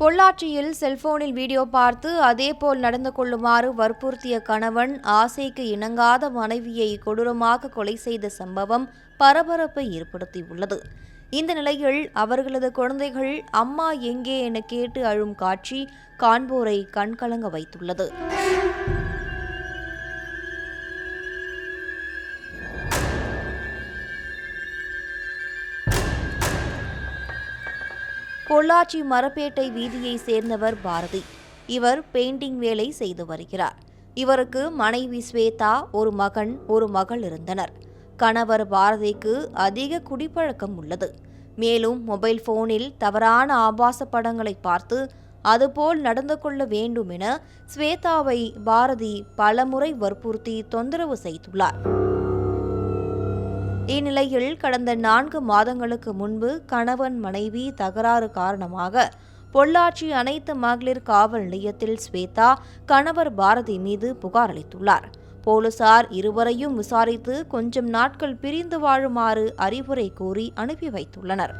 பொள்ளாச்சியில் செல்போனில் வீடியோ பார்த்து அதேபோல் நடந்து கொள்ளுமாறு வற்புறுத்திய கணவன் ஆசைக்கு இணங்காத மனைவியை கொடூரமாக கொலை செய்த சம்பவம் பரபரப்பை ஏற்படுத்தியுள்ளது. இந்த நிலையில் அவர்களது குழந்தைகள் அம்மா எங்கே? என கேட்டு அழும் காட்சி காண்போரை கண்கலங்க வைத்துள்ளது. பொள்ளாச்சி மரப்பேட்டை வீதியை சேர்ந்தவர் பாரதி. இவர் பெயிண்டிங் வேலை செய்து வருகிறார். இவருக்கு மனைவி ஸ்வேதா ஒரு மகன் ஒரு மகள் இருந்தனர். கணவர் பாரதிக்கு அதிக குடிப்பழக்கம் உள்ளது. மேலும் மொபைல் போனில் தவறான ஆபாச படங்களை பார்த்து அதுபோல் நடந்து கொள்ள வேண்டும் என ஸ்வேதாவை பாரதி பலமுறை வற்புறுத்தி தொந்தரவு செய்துள்ளார். இந்நிலையில் கடந்த நான்கு மாதங்களுக்கு முன்பு கணவன் மனைவி தகராறு காரணமாக பொள்ளாச்சி அனைத்து மகளிர் காவல் நிலையத்தில் ஸ்வேதா கணவர் பாரதி மீது புகார் அளித்துள்ளார். போலீசார் இருவரையும் விசாரித்து கொஞ்சம் நாட்கள் பிரிந்து வாழுமாறு அறிவுரை கூறி அனுப்பி வைத்துள்ளனர்.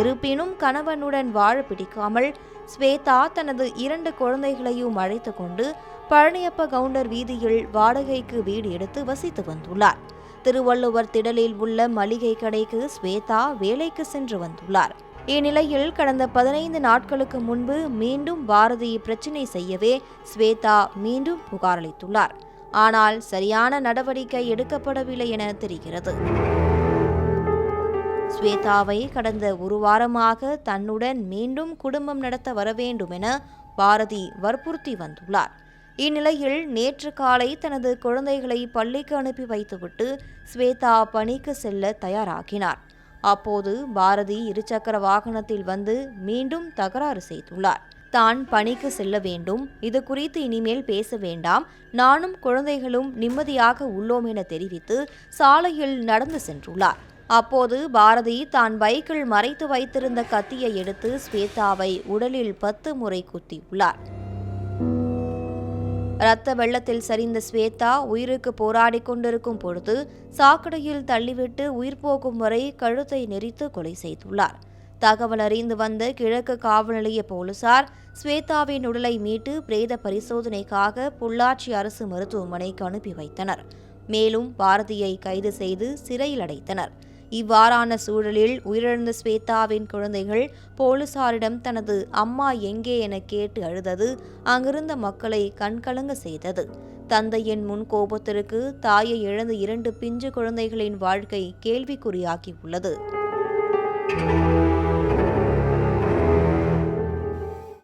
இருப்பினும் கணவனுடன் வாழ பிடிக்காமல் ஸ்வேதா தனது இரண்டு குழந்தைகளையும் அழைத்து கொண்டு பழனியப்ப கவுண்டர் வீதியில் வாடகைக்கு வீடு எடுத்து வசித்து வந்துள்ளார். திருவள்ளுவர் திடலில் உள்ள மளிகை கடைக்கு ஸ்வேதா வேலைக்கு சென்று வந்துள்ளார். இந்நிலையில் கடந்த பதினைந்து நாட்களுக்கு முன்பு மீண்டும் பாரதி பிரச்சினை செய்யவே ஸ்வேதா மீண்டும் புகாரளித்துள்ளார். ஆனால் சரியான நடவடிக்கை எடுக்கப்படவில்லை என தெரிகிறது. ஸ்வேதாவை கடந்த ஒரு வாரமாக தன்னுடன் மீண்டும் குடும்பம் நடத்த வரவேண்டும் என பாரதி வற்புறுத்தி வந்துள்ளார். இந்நிலையில் நேற்று காலை தனது குழந்தைகளை பள்ளிக்கு அனுப்பி வைத்துவிட்டு ஸ்வேதா பணிக்கு செல்ல தயாராகினார். அப்போது பாரதி இருசக்கர வாகனத்தில் வந்து மீண்டும் தகராறு செய்துள்ளார். தான் பணிக்கு செல்ல வேண்டும். இது குறித்து இனிமேல் பேச வேண்டாம். நானும் குழந்தைகளும் நிம்மதியாக உள்ளோம் என தெரிவித்து சாலையில் நடந்து சென்றுள்ளார். அப்போது பாரதி தான் பைக்கில் மறைத்து வைத்திருந்த கத்தியை எடுத்து ஸ்வேதாவை உடலில் பத்து முறை குத்தியுள்ளார். இரத்த வெள்ளத்தில் சரிந்த ஸ்வேதா உயிருக்கு போராடி கொண்டிருக்கும் பொழுது சாக்கடையில் தள்ளிவிட்டு உயிர் போகும் வரை கழுத்தை நெரித்து கொலை செய்துள்ளார். தகவல் அறிந்து வந்த கிழக்கு காவல் நிலைய போலீசார் ஸ்வேதாவின் உடலை மீட்டு பிரேத பரிசோதனைக்காக பொள்ளாச்சி அரசு மருத்துவமனைக்கு அனுப்பி வைத்தனர். மேலும் பாரதியை கைது செய்து சிறையில் அடைத்தனர். இவ்வாறான சூழலில் உயிரிழந்த ஸ்வேதாவின் குழந்தைகள் போலீசாரிடம் தனது அம்மா எங்கே என கேட்டு அழுதது. அங்கிருந்த மக்களை கண்கலங்க செய்தது. தந்தையின் முன் கோபத்திற்கு தாயை இழந்த இரண்டு பிஞ்சு குழந்தைகளின் வாழ்க்கை கேள்விக்குறியாகியுள்ளது